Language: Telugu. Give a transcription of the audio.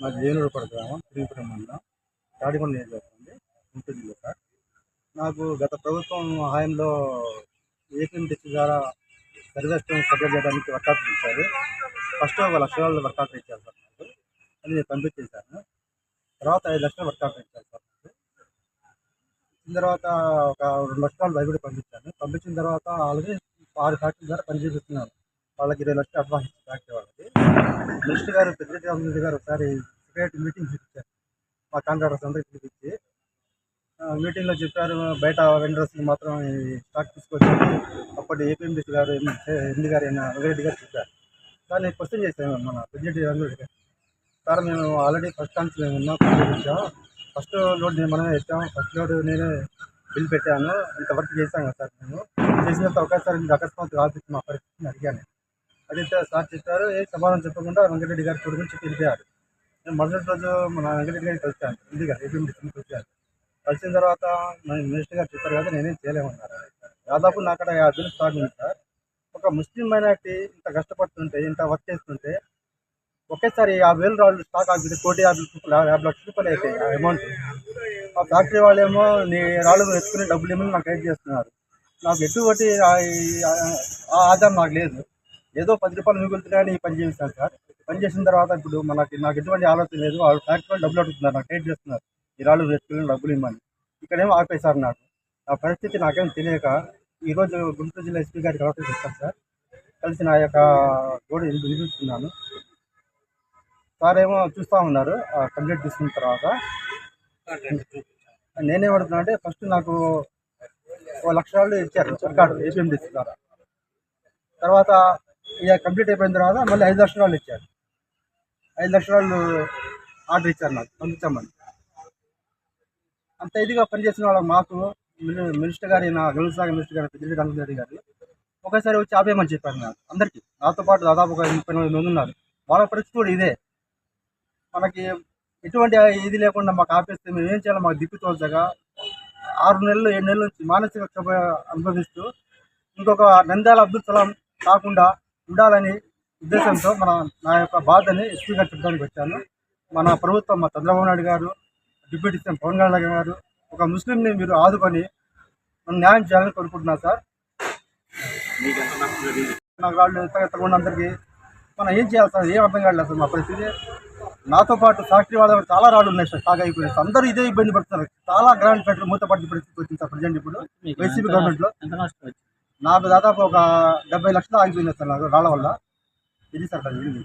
మాది ఏలూరుపడ గ్రామం తిరుగుపురం మండలం తాడికొండ నియోజకవర్గండి గుంటూరు జిల్లా సార్. నాకు గత ప్రభుత్వం హాయంలో ఏపీ డిస్ట్రిక్ట్ ద్వారా సర్వేస్టం సప్లై చేయడానికి వర్కౌట్ ఇచ్చారు ఫస్ట్ ఒక లక్ష రూపాయలు వర్కౌట్ ఇచ్చారు సార్ నాకు. అది నేను పంపించేశాను. తర్వాత ఐదు లక్షలు వర్కౌట్ ఇచ్చారు సార్ నాకు. ఇచ్చిన తర్వాత ఒక రెండు లక్షలు బయట కూడా పంపించాను పంపించిన తర్వాత ఆల్రెడీ ఆరు ఫ్యాక్టరీ ద్వారా పనిచేపిస్తున్నారు వాళ్ళకి ఇరవై లక్షలు అడ్వాన్స్ ఫ్యాక్టరీ వాళ్ళకి. మినిస్టర్ గారు పెద్దిరెడ్డి రామచంద్ర గారు ఒకసారి సెక్రటరీ మీటింగ్ చూపించారు. మా కాంట్రాక్టర్స్ అందరికి పిలిపించి మీటింగ్లో చెప్పారు బయట వెండర్స్కి మాత్రం స్టాక్ తీసుకొచ్చారు అప్పటి ఏపీఎండిసి గారు ఎండి గారు అయిన వెంకరెడ్డి గారు చెప్పారు. సార్ నేను క్వశ్చన్ చేశాను మన పెద్దిరెడ్డి రంగారెడ్డి గారు సార్ మేము ఆల్రెడీ ఫస్ట్ ఛాన్స్ మేము ఉన్నాం ఫస్ట్ లోడ్ నేను మనమే ఇచ్చాం. ఫస్ట్ లోడ్ నేనే బిల్ పెట్టాను. ఇంతవరకు చేశాం కదా సార్ మేము. చేసినంత ఒకసారి మీకు అకస్మాత్ కాల్పించి మా పరిస్థితిని అడిగాను. అది సార్ చెప్పారు ఏ సమాధానం చెప్పకుండా వెంకటరెడ్డి గారి చూడు గురించి వెళ్ళిపోయారు నేను మొదటి రోజు మన వెంకటరెడ్డి గారికి కలిసాను ఇంది ఏపీ ఏపీ కలిసాను కలిసిన తర్వాత మినిస్టర్ గారు చెప్పారు కదా నేనేం చేయలేమన్నారు. దాదాపు నాకు అక్కడ యాభై వేలు స్టార్ట్ ఉంది సార్. ఒక ముస్లిం మైనార్టీ ఇంత కష్టపడుతుంటే ఇంత వర్క్ చేస్తుంటే ఒకేసారి యాభై వేలు రాళ్ళు స్టాక్ ఆగితే కోటి యాభై రూపాయలు యాభై లక్షల రూపాయలు అయిపోయి ఆ అమౌంట్ ఆ ఫ్యాక్టరీ వాళ్ళేమో నీ రాళ్ళు ఎత్తుకుని డబ్బులు ఏమో నాకు గైడ్ చేస్తున్నారు. నాకు ఎటువంటి ఆ- ఆదాయం నాకు లేదు. ఏదో పది రూపాయలు మిగులుతున్నాయని ఈ పని చేస్తాను సార్. పని చేసిన తర్వాత ఇప్పుడు మనకి నాకు ఎటువంటి ఆలోచన లేదు. వాళ్ళు ఫ్యాక్టరీ డబ్బులు అడుగుతున్నారు. నాకు రైట్ చేస్తున్నారు? ఈ రాళ్ళు వేసుకుని డబ్బులు ఇవ్వమని. ఇక్కడేమో ఆపేశారు నాకు నా పరిస్థితి నాకేం తెలియక ఈరోజు గుంటూరు జిల్లా ఎస్పీ గారికి కలెక్టర్ ఇస్తాను సార్. కలిసి నా యొక్క గోడ వినిపిస్తున్నాను సార్ ఏమో చూస్తూ ఉన్నారు. కంప్లీట్ తీసుకున్న తర్వాత. నేనేమడుతున్నా అంటే ఫస్ట్ నాకు ఓ లక్ష వాళ్ళు ఇచ్చారు. సర్కారు ఏపీఎండిసి ద్వారా. తర్వాత ఇక కంప్లీట్ అయిపోయిన తర్వాత మళ్ళీ ఐదు లక్షల వాళ్ళు ఇచ్చారు. ఐదు లక్షల వాళ్ళు ఆర్డర్ ఇచ్చారు నాకు పంపించామని. అంత ఇదిగా పనిచేసిన వాళ్ళ మాకు మినిస్టర్ గారి నా గెలుసాగ మినిస్టర్ గారు పెద్దిరెడ్డి రామచంద్ర గారు ఒకసారి వచ్చి ఆపేయమని చెప్పారు నాకు. అందరికీ నాతో పాటు దాదాపు ఒక ముప్పై నలభై మంది ఉన్నారు. వాళ్ళ పరిస్థితి కూడా ఇదే. మనకి ఎటువంటి ఇది లేకుండా మాకు ఆపేస్తే మేము ఏం చేయాలో మాకు దిక్కు తోచగా ఆరు నెలలు ఏడు నెలల నుంచి మానసిక క్షోభ అనుభవిస్తూ ఇంకొక నంద్యాల అబ్దుల్ కలాం కాకుండా ఉండాలని ఉద్దేశంతో మన నా యొక్క బాధని ఎస్పీ గారు చెప్పడానికి వచ్చాను. మన ప్రభుత్వం మా చంద్రబాబు నాయుడు గారు డిప్యూటీ సీఎం పవన్ కళ్యాణ్ గారు ఒక ముస్లింని మీరు ఆదుకొని మనం న్యాయం చేయాలని కోరుకుంటున్నాను సార్. నాకు వాళ్ళు ఎత్తకుండా అందరికీ మనం ఏం చేయాలి సార్? ఏం అర్థం కాలేదు సార్ మా పరిస్థితి. నాతో పాటు ఫ్యాక్టరీ వాళ్ళ చాలా రాళ్ళు ఉన్నాయి సార్ అయిపోయినాయి సార్. అందరూ ఇదే ఇబ్బంది పడుతున్నారు. చాలా గ్రాండ్ ఫ్యాక్టరీ మూతపడిన పరిస్థితి వచ్చింది సార్ ప్రజెంట్ ఇప్పుడు. వైసీపీ గవర్నమెంట్లో నాకు దాదాపు ఒక డెబ్బై లక్షలు ఆగిపోయింది సార్ నాకు రాళ్ళ వల్ల. ఇది సార్ దాని గురించి